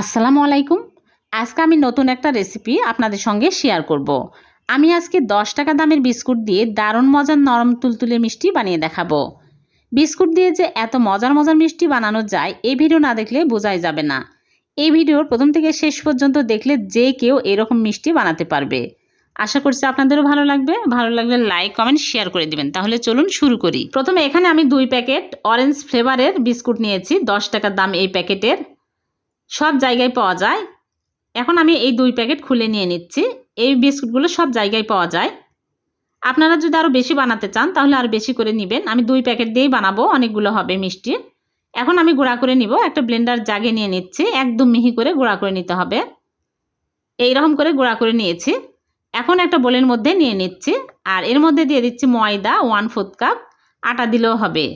আসসালামু আলাইকুম। আজকে আমি নতুন একটা রেসিপি আপনাদের সঙ্গে শেয়ার করব। আমি আজকে দশ টাকা দামের বিস্কুট দিয়ে দারুণ মজার নরম তুলতুলে মিষ্টি বানিয়ে দেখাবো। বিস্কুট দিয়ে যে এত মজার মজার মিষ্টি বানানো যায়, এই ভিডিও না দেখলে বোঝাই যাবে না। এই ভিডিওর প্রথম থেকে শেষ পর্যন্ত দেখলে যে কেউ এরকম মিষ্টি বানাতে পারবে। আশা করছি আপনাদেরও ভালো লাগবে। ভালো লাগলে লাইক কমেন্ট শেয়ার করে দিবেন। তাহলে চলুন শুরু করি। প্রথমে এখানে আমি দুই প্যাকেট অরেঞ্জ ফ্লেভারের বিস্কুট নিয়েছি। দশ টাকার দাম এই প্যাকেটের। সব জায়গায় পাওয়া যায়। এখন আমি এই দুই প্যাকেট খুলে নিয়ে নিচ্ছি। এই বিস্কুটগুলো সব জায়গায় পাওয়া যায়। আপনারা যদি আরও বেশি বানাতে চান, তাহলে আরও বেশি করে নেবেন। আমি দুই প্যাকেট দিয়েই বানাবো, অনেকগুলো হবে মিষ্টি। এখন আমি গুঁড়া করে নিব, একটা ব্লেন্ডার জাগে নিয়ে নিচ্ছি। একদম মিহি করে গুঁড়া করে নিতে হবে। এই রকম করে গুঁড়া করে নিয়েছি। এখন একটা বোলের মধ্যে নিয়ে নিচ্ছি। আর এর মধ্যে দিয়ে দিচ্ছি ময়দা, ওয়ান ফোর্থ কাপ। আটা দিলেও হবে।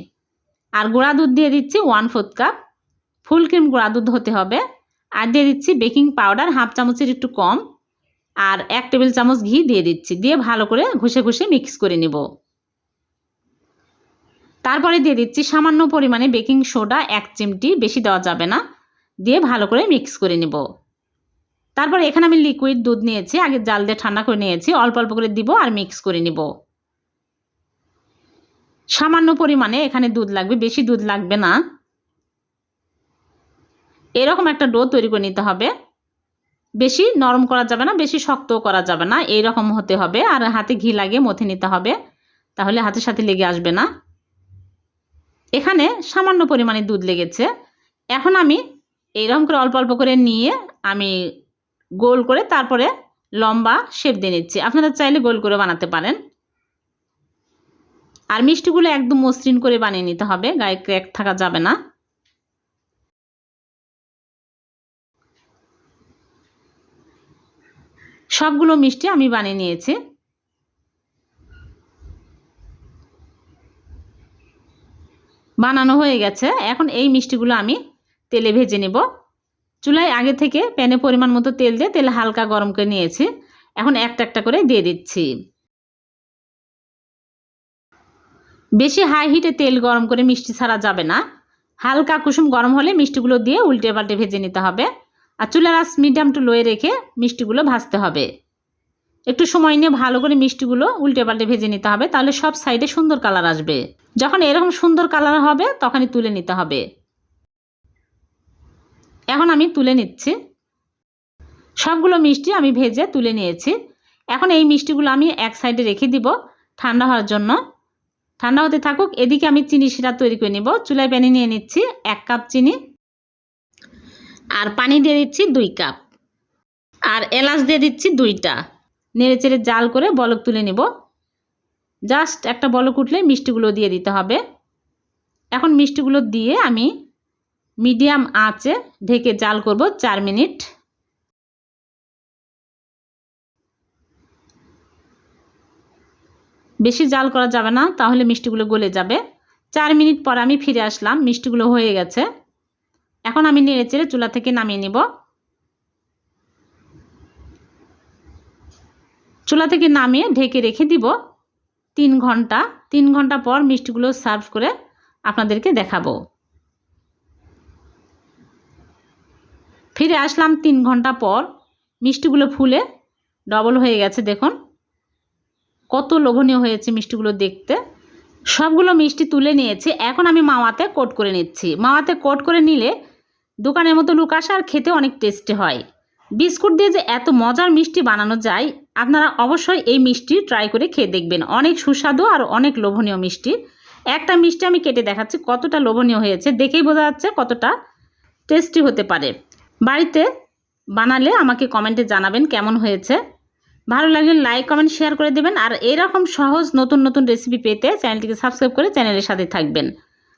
আর গুঁড়া দুধ দিয়ে দিচ্ছি one fourth cup. Full cream গুঁড়া দুধ হতে হবে। আর দিয়ে দিচ্ছি বেকিং পাউডার, হাফ চামচের একটু কম। আর এক টেবিল চামচ ঘি দিয়ে দিচ্ছি। দিয়ে ভালো করে ঘষে ঘষে মিক্স করে নেব। তারপরে দিয়ে দিচ্ছি সামান্য পরিমাণে বেকিং সোডা এক চিমটি, বেশি দেওয়া যাবে না। দিয়ে ভালো করে মিক্স করে নেব। তারপর এখানে আমি লিকুইড দুধ নিয়েছি, আগে জাল দিয়ে ঠান্ডা করে নিয়েছি, অল্প অল্প করে দিব আর মিক্স করে নিব। সামান্য পরিমাণে এখানে দুধ লাগবে, বেশি দুধ লাগবে না। এরকম একটা ডো তৈরি করে নিতে হবে। বেশি নরম করা যাবে না, বেশি শক্তও করা যাবে না এই রকম হতে হবে। আর হাতে ঘি লাগিয়ে মথে নিতে হবে, তাহলে হাতের সাথে লেগে আসবে না। এখানে সামান্য পরিমাণে দুধ লেগেছে। এখন আমি এইরকম করে অল্প অল্প করে নিয়ে আমি গোল করে তারপরে লম্বা শেপ দিয়ে নিচ্ছি। আপনারা চাইলে গোল করে বানাতে পারেন। আর মিষ্টিগুলো একদম মসৃণ করে বানিয়ে নিতে হবে, গায়ে ক্র্যাক থাকা যাবে না। সবগুলো মিষ্টি আমি বানিয়ে নিয়েছি। বানানো হয়ে গেছে। এখন এই মিষ্টিগুলো আমি তেলে ভেজে নেব। চুলায় আগে থেকে প্যানে পরিমাণ মতো তেল দিয়ে তেল হালকা গরম করে নিয়েছি। এখন একটা একটা করে দিয়ে দিচ্ছি। বেশি হাই হিটে তেল গরম করে মিষ্টি ছাড়া যাবে না। হালকা কুসুম গরম হলে মিষ্টিগুলো দিয়ে উল্টে পাল্টে ভেজে নিতে হবে। আর চুলার আঁচ মিডিয়াম টু লোয়ে রেখে মিষ্টিগুলো ভাজতে হবে। একটু সময় নিয়ে ভালো করে মিষ্টিগুলো উল্টে পাল্টে ভেজে নিতে হবে, তাহলে সব সাইডে সুন্দর কালার আসবে। যখন এরকম সুন্দর কালার হবে, তখনই তুলে নিতে হবে। এখন আমি তুলে নিচ্ছি। সবগুলো মিষ্টি আমি ভেজে তুলে নিয়েছি। এখন এই মিষ্টিগুলো আমি এক সাইডে রেখে দিব ঠান্ডা হওয়ার জন্য। ঠান্ডা হতে থাকুক, এদিকে আমি চিনি শিরা তৈরি করে নিব। চুলায় প্যানে নিয়ে নিচ্ছি এক কাপ চিনি। আর পানি দিয়ে দিচ্ছি দুই কাপ। আর এলাচ দিয়ে দিচ্ছি দুইটা। নেড়ে চেড়ে জাল করে বলক তুলে নেব। জাস্ট একটা বলক উঠলে মিষ্টিগুলো দিয়ে দিতে হবে। এখন মিষ্টিগুলো দিয়ে আমি মিডিয়াম আঁচে ঢেকে জাল করব চার মিনিট। বেশি জাল করা যাবে না, তাহলে মিষ্টিগুলো গলে যাবে। চার মিনিট পর আমি ফিরে আসলাম, মিষ্টিগুলো হয়ে গেছে। এখন আমি নেড়ে চেড়ে চুলা থেকে নামিয়ে নিব। চুলা থেকে নামিয়ে ঢেকে রেখে দিব তিন ঘণ্টা। তিন ঘণ্টা পর মিষ্টিগুলো সার্ভ করে আপনাদেরকে দেখাবো। ফিরে আসলাম তিন ঘণ্টা পর। মিষ্টিগুলো ফুলে ডবল হয়ে গেছে, দেখুন। কত লোভনীয় হয়েছে মিষ্টিগুলো দেখতে। সবগুলো মিষ্টি তুলে নিয়েছি। এখন আমি মাওয়াতে কোট করে নিচ্ছি। মাওয়াতে কোট করে নিলে দোকানের মতো লুক আসা আর খেতে অনেক টেস্টি হয়। বিস্কুট দিয়ে যে এত মজার মিষ্টি বানানো যায়, আপনারা অবশ্যই এই মিষ্টি ট্রাই করে খেয়ে দেখবেন। অনেক সুস্বাদু আর অনেক লোভনীয় মিষ্টি। একটা মিষ্টি আমি কেটে দেখাচ্ছি, কতটা লোভনীয় হয়েছে। দেখেই বোঝা যাচ্ছে কতটা টেস্টি হতে পারে। বাড়িতে বানালে আমাকে কমেন্টে জানাবেন কেমন হয়েছে। ভালো লাগলে লাইক কমেন্ট শেয়ার করে দেবেন। আর এরকম সহজ নতুন নতুন রেসিপি পেতে চ্যানেলটিকে সাবস্ক্রাইব করে চ্যানেলের সাথে থাকবেন।